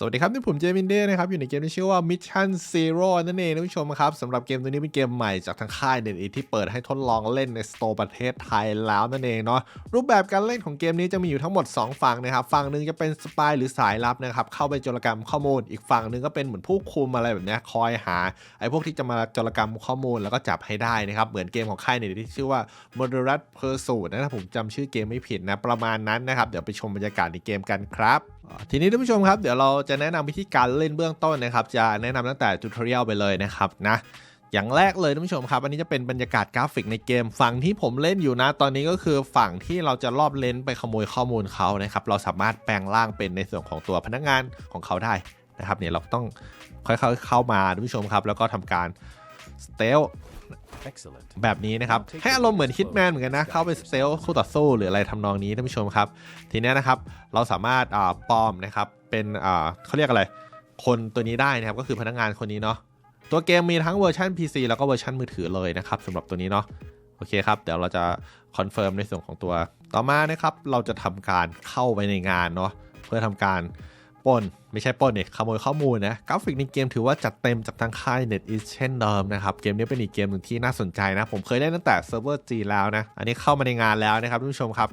สวัสดีครับนี่ผมเจมินเด้นะครับ อยู่ในเกมที่ชื่อว่า Mission Zero นั่นเองท่านผู้ชมครับสำหรับเกมตัวนี้เป็นเกมใหม่จากทางค่ายเน็ตอีที่เปิดให้ทดลองเล่นในสโตร์ประเทศไทยแล้วนั่นเองเนาะรูปแบบการเล่นของเกมนี้จะมีอยู่ทั้งหมด 2 ฝั่งนะครับ ฝั่งหนึ่งจะเป็นสปายหรือสายลับนะครับ เข้าไปโจรกรรมข้อมูล อีกฝั่งหนึ่งก็เป็นเหมือนผู้คุมอะไรแบบนี้คอยหาไอ้พวกที่จะมาโจรกรรมข้อมูลแล้วก็จับให้ได้นะครับเหมือนเกมของค่ายเน็ตที่ชื่อว่า Moderate Pursuit นะถ้าผมจำชื่อเกมไม่ผิดนะประมาณนั้นนะครับเดี๋ยวไปชมบรรยากาศในเกมกันครับทีนี้ท่านผู้ชมครับเดี๋ยวเราจะแนะนำวิธีการเล่นเบื้องต้นนะครับ จะแนะนำตั้งแต่ทูทอเรียลไปเลยนะครับนะอย่างแรกเลยท่านผู้ชมครับ อันนี้จะเป็นบรรยากาศกราฟิกในเกมฝั่งที่ผมเล่นอยู่นะ ตอนนี้ก็คือฝั่งที่เราจะรอบเลนไปขโมยข้อมูลเขานะครับ เราสามารถแปลงร่างเป็นในส่วนของตัวพนักงานของเขาได้นะครับเนี่ยเราต้องค่อยๆเข้ามาท่านผู้ชมครับ แล้วก็ทำการสเตล Excellent. แบบนี้นะครับให้อารมณ์เหมือนฮิตแมนเหมือนกันนะ เข้าไปสเตลคู่ต่อสู้หรืออะไรทำนองนี้ท่านผู้ชมครับ ทีเนี้ยนะครับเราสามารถอ่าปลอมนะครับ เป็นอ่าเขาเรียกอะไร คนตัวนี้ได้นะครับก็คือพนักงานคนนี้เนาะตัวเกมมีทั้งเวอร์ชัน PC แล้วก็เวอร์ชันมือถือเลยนะครับสำหรับตัวนี้เนาะโอเคครับ เดี๋ยวเราจะคอนเฟิร์มในส่วนของตัว ต่อมานะครับ เราจะทำการเข้าไปในงานเนาะเพื่อทำการปล้นไม่ใช่ปล้นเนี่ยขโมยข้อมูลนะกราฟิกในเกมถือว่าจัดเต็มจากทางค่าย NetEase เช่นเดิมนะครับ เกมนี้เป็นอีกเกมหนึ่งที่น่าสนใจนะ ผมเคยเล่นตั้งแต่เซิร์ฟเวอร์จีแล้วนะ อันนี้เข้ามาในงานแล้วนะครับท่านผู้ชมครับ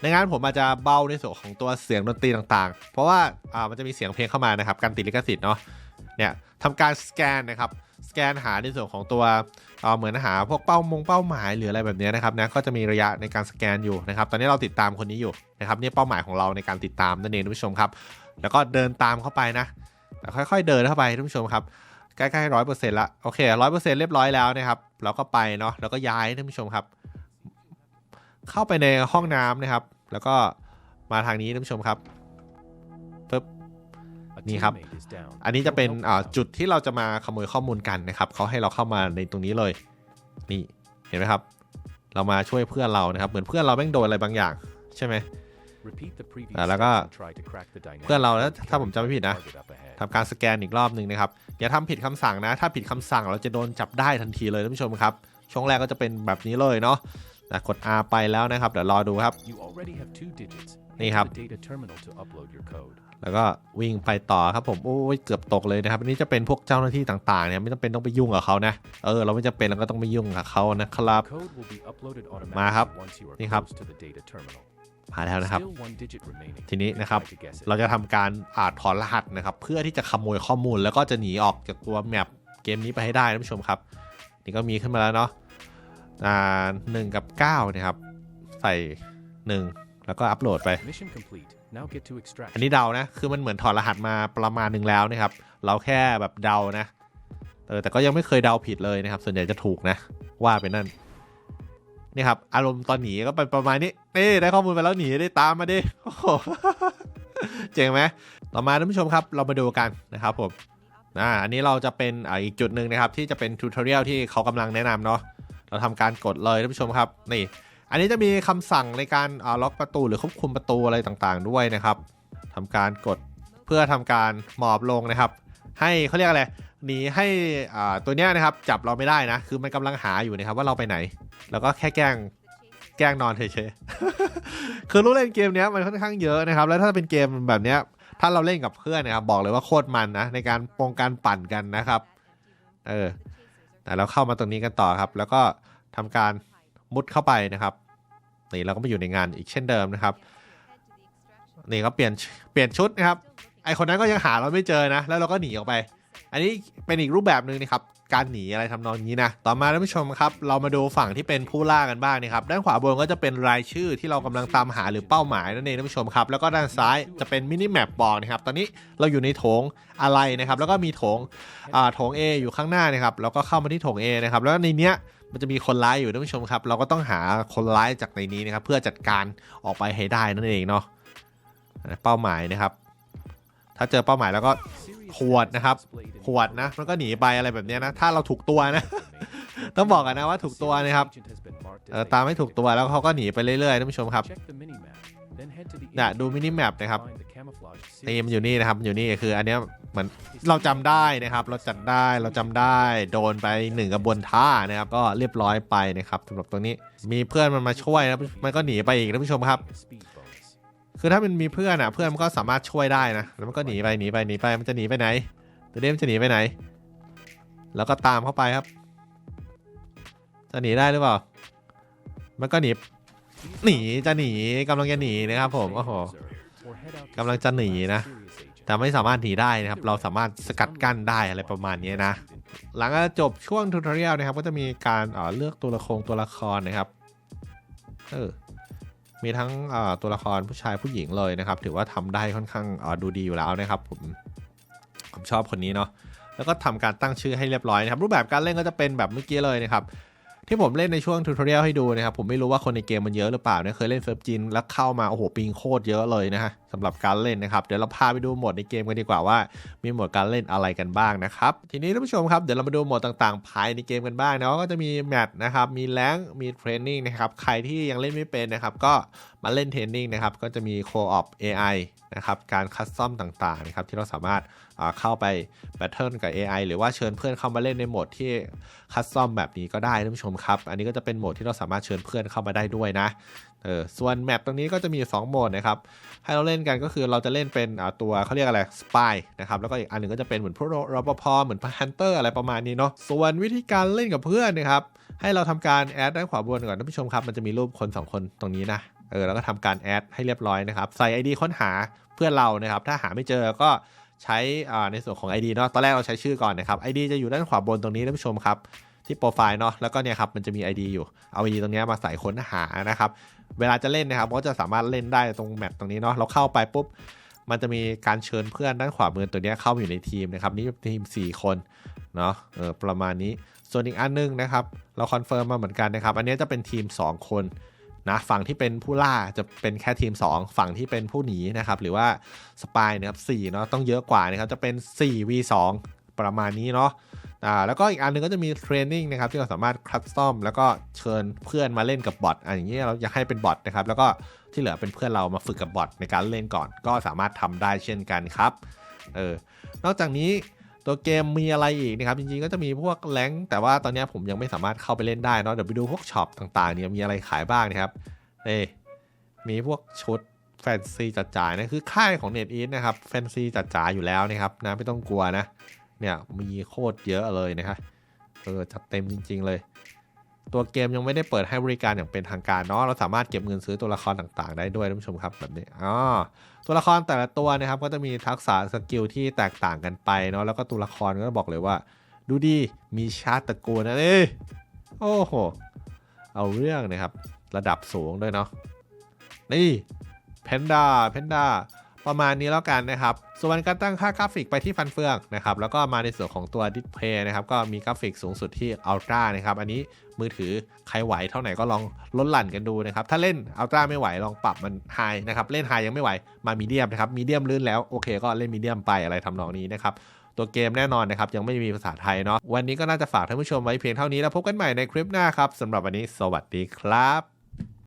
ในงานผมอาจจะเบาในส่วนของตัวเสียงดนตรีต่างๆ เพราะว่าอ่ามันจะมีเสียงเพลงเข้ามานะครับ การติดลิขสิทธิ์เนาะเนี่ยทำการสแกนนะครับสแกนหาในส่วนของตัวเเหมือนหาพวกเป้ามงเป้าหมายหรืออะไรแบบนี้นะครับนะก็จะมีระยะในการสแกนอยู่นะครับ ตอนนี้เราติดตามคนนี้อยู่นะครับนี่เป้าหมายของเราในการติดตามนั่นเองท่านผู้ชมครับ แล้วก็เดินตามเข้าไปนะค่อยๆเดินเข้าไปท่านผู้ชมครับใกล้ๆร้อยเปอร์เซ็นต์ละโอเคร้อยเปอร์เซ็นต์เรียบร้อยแล้วนะครับเราก็ไปเนาะแล้วก็ย้ายท่านผู้ชมครับ เข้าไปในห้องน้ำนะครับ แล้วก็มาทางนี้ท่านผู้ชมครับ A นี่ครับ อันนี้จะเป็นจุดที่เราจะมาขโมยข้อมูลกันนะครับเขาให้เราเข้ามาในตรงนี้เลย นี่เห็นไหมครับ เรามาช่วยเพื่อนเรานะครับเหมือนเพื่อนเราแม่งโดนอะไรบางอย่าง ใช่ไหมแล้วก็เพื่อนเราแล้วถ้าผมจำไม่ผิดนะทำการสแกนอีกรอบหนึ่งนะครับอย่าทำผิดคำสั่งนะ ถ้าผิดคำสั่งเราจะโดนจับได้ทันทีเลยท่านผู้ชมครับช่วงแรกก็จะเป็นแบบนี้เลยเนาะ แต่กด R ไปแล้วนะครับ เดี๋ยวรอดูครับ You already have two digits. นี่ Head ครับ to the data terminal to upload your code. แล้วก็วิ่งไปต่อครับผม โอ้ยเกือบตกเลยนะครับ อันนี้จะเป็นพวกเจ้าหน้าที่ต่างๆเนี่ยไม่จำเป็นต้องไปยุ่งกับเขานะ เออ เราไม่จำเป็นเราก็ต้องไปยุ่งกับเขานะครับ Code will be uploaded มาครับ automatically once you are นี่ครับ close to the data terminal. มาแล้วนะครับ Still one digit remaining. ทีนี้นะครับ Try to guess it. เราจะทำการอาถอนรหัสนะครับ เพื่อที่จะขโมยข้อมูลแล้วก็จะหนีออกจากตัวแมปเกมนี้ไปให้ได้ท่านผู้ชมครับ นี่ก็มีขึ้นมาแล้วเนาะ อ่าหนึ่งกับเก้านะครับใส่หนึ่งแล้วก็อัปโหลดไป Mission complete. Now get to extract. อันนี้เดานะ คือมันเหมือนถอดรหัสมาประมาณหนึ่งแล้วนะครับ เราแค่แบบเดานะเออแต่ก็ยังไม่เคยเดาผิดเลยนะครับ ส่วนใหญ่จะถูกนะ ว่าไปนั่นนี่ครับ อารมณ์ตอนหนีก็เป็นประมาณนี้นี่ได้ข้อมูลไปแล้วหนีได้ตามมาดิโอ้โหเจ๋งไหมต่อมาท่านผู้ชมครับ เรามาดูกันนะครับผมอ่าอันนี้เราจะเป็นอ่าอีกจุดหนึ่งนะครับ ที่จะเป็นทูทอเรียลที่เขากำลังแนะนำเนาะ เราทำการกดเลยท่านผู้ชมครับนี่ อันนี้จะมีคำสั่งในการาล็อกประตูหรือควบคุมประตูอะไรต่างๆ ด้วยนะครับทำการกดเพื่อทำการหมอบลงนะครับ ให้เขาเรียกอะไรหนีให้ตัวเนี้ยนะครับจับเราไม่ได้นะ คือมันกำลังหาอยู่นะครับว่าเราไปไหน แล้วก็แค่แกล้งแกล้งนอนเฉยๆคือรู้เล่นเกมเนี้ยมันค่อนข้างเยอะนะครับ แล้วถ้าเป็นเกมแบบเนี้ยถ้าเราเล่นกับเพื่อนนะครับบอกเลยว่าโคตรมันนะในการปองการปั่นกันนะครับ เออ แต่เราเข้ามาตรงนี้กันต่อครับ แล้วก็ทำการมุดเข้าไปนะครับนี่เราก็มาอยู่ในงานอีกเช่นเดิมนะครับนี่ก็เปลี่ยนเปลี่ยนชุดนะครับไอคนนั้นก็ยังหาเราไม่เจอนะ แล้วเราก็หนีออกไป อันนี้เป็นอีกรูปแบบหนึ่งนะครับการหนีอะไรทำนองนี้นะต่อมาท่านผู้ชมครับเรามาดูฝั่งที่เป็นผู้ล่ากันบ้างนะครับด้านขวาบนก็จะเป็นรายชื่อที่เรากำลังตามหาหรือเป้าหมายนั่นเองท่านผู้ชมครับแล้วก็ด้านซ้ายจะเป็นมินิแมปบอกนะครับตอนนี้เราอยู่ในโถงอะไรนะครับแล้วก็มีโถงอ่าโถง A อยู่ข้างหน้านะครับแล้วก็เข้ามาที่โถง A นะครับแล้วในเนี้ยมันจะมีคนร้ายอยู่ท่านผู้ชมครับ เราก็ต้องหาคนร้ายจากในนี้นะครับเพื่อจัดการออกไปให้ได้นั่นเองเนาะเป้าหมายนะครับ ถ้าเจอเป้าหมายแล้วก็ ขวดนะครับ ขวดนะมันก็หนีไปอะไรแบบนี้นะ ถ้าเราถูกตัวนะ ต้องบอกกันนะว่าถูกตัวนะครับตามไม่ถูกตัวแล้วเขาก็หนีไปเรื่อยๆท่านผู้ชมครับนะดูมินิแมปนะครับนี่มันอยู่นี่นะครับอยู่นี่คืออันนี้เหมือนเราจำได้นะครับ เราจัดได้เราจำได้โดนไปหนึ่งกระบวนท่านะครับ ก็เรียบร้อยไปนะครับสำหรับตรงนี้มีเพื่อนมันมาช่วยนะมันก็หนีไปอีกท่านผู้ชมครับ คือถ้ามันมีเพื่อนอะ เพื่อนมันก็สามารถช่วยได้นะ แล้วมันก็หนีไปหนีไปหนีไป มันจะหนีไปไหน ตัวเดมนจะหนีไปไหน แล้วก็ตามเข้าไปครับ จะหนีได้หรือเปล่า มันก็หนี หนีจะหนีกำลังจะหนีนะครับผม โอ้โห Or head out to กำลังจะหนีนะ serious agent. แต่ไม่สามารถหนีได้นะครับ เราสามารถสกัดกั้นได้อะไรประมาณนี้นะ หลังจากจบช่วงทูตอเรียลนะครับ ก็จะมีการเอ่อเลือกตัวละครตัวละครนะครับ เออ มีทั้งตัวละครผู้ชายผู้หญิงเลยนะครับ ถือว่าทำได้ค่อนข้างดูดีอยู่แล้วนะครับผมผมชอบคนนี้เนาะแล้วก็ทำการตั้งชื่อให้เรียบร้อยนะครับ รูปแบบการเล่นก็จะเป็นแบบเมื่อกี้เลยนะครับ ที่ผมเล่นในช่วงทูตอเรียลให้ดูนะครับ ผมไม่รู้ว่าคนในเกมมันเยอะหรือเปล่านะเคยเล่นเซิร์ฟจีนแล้วเข้ามา โอ้โหปิงโคตรเยอะเลยนะฮะสำหรับการเล่นนะครับ เดี๋ยวเราพาไปดูโหมดในเกมกันดีกว่าว่า มีโหมดการเล่นอะไรกันบ้างนะครับ ทีนี้ท่านผู้ชมครับเดี๋ยวเรามาดูโหมดต่างๆ ภายในเกมกันบ้างนะก็จะมีแมตช์นะครับมีแรงมีเทรนนิ่งนะครับใครที่ยังเล่นไม่เป็นนะครับก็มาเล่นเทรนนิ่งนะครับก็จะมีโคออป AI นะครับการคัสตอมต่างๆนะครับที่เราสามารถเข้าไปแบทเทิลกับ AI หรือว่าเชิญเพื่อนเข้ามาเล่นในโหมดที่คัสตอมแบบนี้ก็ได้ท่านผู้ชมครับ อันนี้ก็จะเป็นโหมดที่เราสามารถเชิญเพื่อนเข้ามาได้ด้วยนะ เออ ส่วนแมปตรงนี้ก็จะมีอยู่สองโหมดนะครับ ให้เราเล่นกันก็คือเราจะเล่นเป็นตัวเขาเรียกอะไรสปายนะครับ แล้วก็อีกอันหนึ่งก็จะเป็นเหมือนพวกรปภเหมือนฮันเตอร์อะไรประมาณนี้เนาะ ส่วนวิธีการเล่นกับเพื่อนนะครับ ให้เราทำการแอดด้านขวาบนก่อนท่านผู้ชมครับ มันจะมีรูปคน 2 คนตรงนี้นะ เออ แล้วก็ทำการแอดให้เรียบร้อยนะครับ ใส่ ID ค้นหาเพื่อนเรานะครับ ถ้าหาไม่เจอก็ใช้ในส่วนของ ID เนาะ ตอนแรกเราใช้ชื่อก่อนนะครับ ID จะอยู่ด้านขวาบนตรงนี้ท่านผู้ชมครับ ที่โปรไฟล์เนาะแล้วก็เนี่ยครับมันจะมี ID อยู่เอา ID ตรงนี้มาใส่ค้นหานะครับเวลาจะเล่นนะครับก็จะสามารถเล่นได้ตรงแมปตรงนี้เนาะเราเข้าไปปุ๊บมันจะมีการเชิญเพื่อนด้านขวามือตัวนี้เข้ามาอยู่ในทีมนะครับนี่ทีม 4 คนเนาะเออประมาณนี้ส่วนอีกอันนึงนะครับเราคอนเฟิร์มมาเหมือนกันนะครับอันนี้จะเป็นทีม 2 คนนะฝั่งที่เป็นผู้ล่าจะเป็นแค่ทีม 2 ฝั่งที่เป็นผู้หนีนะครับหรือว่าสปายนะครับ4เนาะต้องเยอะกว่านะครับจะเป็น 4v2 ประมาณนี้เนาะ อ่าแล้วก็อีกอันหนึงก็จะมีเทรนนิ่งนะครับที่เราสามารถคัสตอมแล้วก็เชิญเพื่อนมาเล่นกับบอทอะอย่างนี้ยเราอยากให้เป็นบอทนะครับแล้วก็ที่เหลือเป็นเพื่อนเรามาฝึกกับบอทในการเล่นก่อน ก็สามารถทำได้เช่นกันครับเออนอกจากนี้ตัวเกมมีอะไรอีกนะครับจริงๆก็จะมีพวกแรงแต่ว่าตอนนี้ผมยังไม่สามารถเข้าไปเล่นได้เนาะเดี๋ยวไปดูพวกช็อปต่างๆเนี่ยมีอะไรขายบ้างนะครับเอมีพวกชุดแฟนซีจัดจ่ายนะคือค่ายของเน็ตอีนะครับแฟนซีจัดจ่ายอยู่แล้วนะครับนะไม่ต้องกลัวนะ เนี่ยมีโคตรเยอะเลยนะครับเออจัดเต็มจริง ๆ เลย ตัวเกมยังไม่ได้เปิดให้บริการอย่างเป็นทางการเนาะเราสามารถเก็บเงินซื้อตัวละครต่างๆ ได้ด้วยท่านผู้ชมครับแบบนี้อ๋อตัวละครแต่ละตัวนะครับก็จะมีทักษะสกิลที่แตกต่างกันไปเนาะแล้วก็ตัวละครก็บอกเลยว่า ดูดีมีชาติตระกูลนะเอ้โอ้โหเอาเรื่องนะครับ ระดับสูงด้วยเนาะนี่เพนด้าเพนด้า ประมาณนี้แล้วกันนะครับ ส่วนการตั้งค่ากราฟิกไปที่ฟันเฟืองนะครับ แล้วก็มาในส่วนของตัวดิสเพย์นะครับ ก็มีกราฟิกสูงสุดที่อัลตร้านะครับ อันนี้มือถือใครไหวเท่าไหร่ก็ลองลดหลั่นกันดูนะครับ ถ้าเล่นอัลตร้าไม่ไหวลองปรับมันไฮนะครับ เล่นไฮยังไม่ไหว มามีเดียมนะครับ มีเดียมลื่นแล้วโอเค ก็เล่นมีเดียมไปอะไรทำนองนี้นะครับตัวเกมแน่นอนนะครับ ยังไม่มีภาษาไทยเนาะ วันนี้ก็น่าจะฝากท่านผู้ชมไว้เพียงเท่านี้แล้วพบกันใหม่ในคลิปหน้าครับสำหรับวันนี้สวัสดีครับ